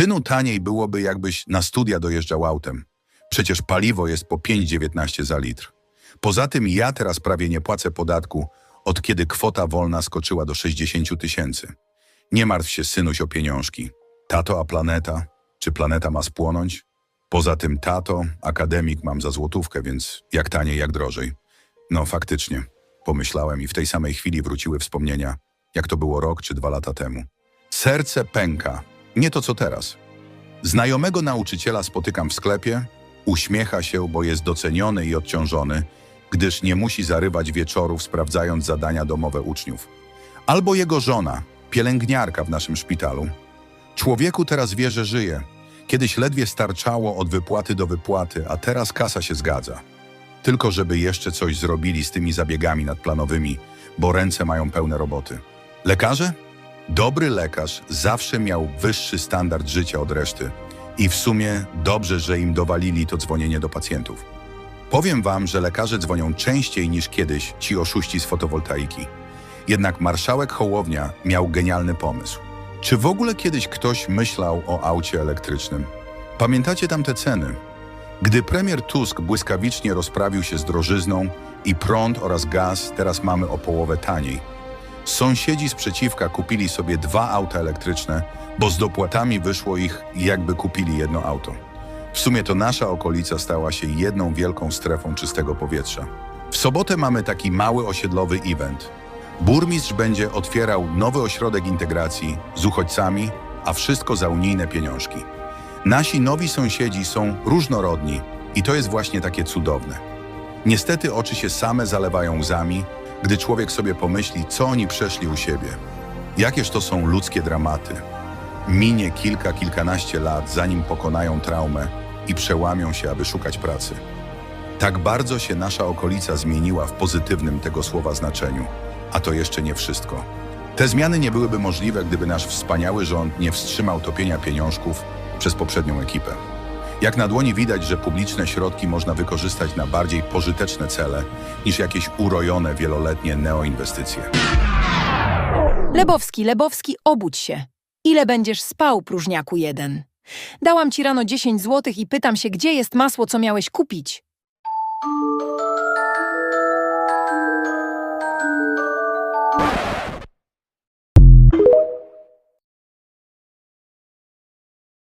Synu, taniej byłoby, jakbyś na studia dojeżdżał autem. Przecież paliwo jest po 5,19 za litr. Poza tym ja teraz prawie nie płacę podatku, od kiedy kwota wolna skoczyła do 60 tysięcy. Nie martw się, synuś, o pieniążki. Tato, a planeta? Czy planeta ma spłonąć? Poza tym tato, akademik mam za złotówkę, więc jak taniej, jak drożej. No faktycznie, pomyślałem i w tej samej chwili wróciły wspomnienia, jak to było rok czy dwa lata temu. Serce pęka, nie to co teraz. Znajomego nauczyciela spotykam w sklepie, uśmiecha się, bo jest doceniony i odciążony, gdyż nie musi zarywać wieczorów sprawdzając zadania domowe uczniów. Albo jego żona, pielęgniarka w naszym szpitalu. Człowieku teraz wie, że żyje. Kiedyś ledwie starczało od wypłaty do wypłaty, a teraz kasa się zgadza. Tylko żeby jeszcze coś zrobili z tymi zabiegami nadplanowymi, bo ręce mają pełne roboty. Lekarze? Dobry lekarz zawsze miał wyższy standard życia od reszty i w sumie dobrze, że im dowalili to dzwonienie do pacjentów. Powiem wam, że lekarze dzwonią częściej niż kiedyś ci oszuści z fotowoltaiki. Jednak marszałek Hołownia miał genialny pomysł. Czy w ogóle kiedyś ktoś myślał o aucie elektrycznym? Pamiętacie tamte ceny? Gdy premier Tusk błyskawicznie rozprawił się z drożyzną i prąd oraz gaz teraz mamy o połowę taniej. Sąsiedzi z kupili sobie dwa auta elektryczne, bo z dopłatami wyszło ich jakby kupili jedno auto. W sumie to nasza okolica stała się jedną wielką strefą czystego powietrza. W sobotę mamy taki mały osiedlowy event. Burmistrz będzie otwierał nowy ośrodek integracji z uchodźcami, a wszystko za unijne pieniążki. Nasi nowi sąsiedzi są różnorodni i to jest właśnie takie cudowne. Niestety oczy się same zalewają łzami, gdy człowiek sobie pomyśli, co oni przeszli u siebie. Jakież to są ludzkie dramaty. Minie kilka, kilkanaście lat, zanim pokonają traumę i przełamią się, aby szukać pracy. Tak bardzo się nasza okolica zmieniła w pozytywnym tego słowa znaczeniu, a to jeszcze nie wszystko. Te zmiany nie byłyby możliwe, gdyby nasz wspaniały rząd nie wstrzymał topienia pieniążków przez poprzednią ekipę. Jak na dłoni widać, że publiczne środki można wykorzystać na bardziej pożyteczne cele niż jakieś urojone wieloletnie neoinwestycje. Lebowski, Lebowski, obudź się. Ile będziesz spał, próżniaku jeden? Dałam ci rano 10 złotych i pytam się, gdzie jest masło, co miałeś kupić?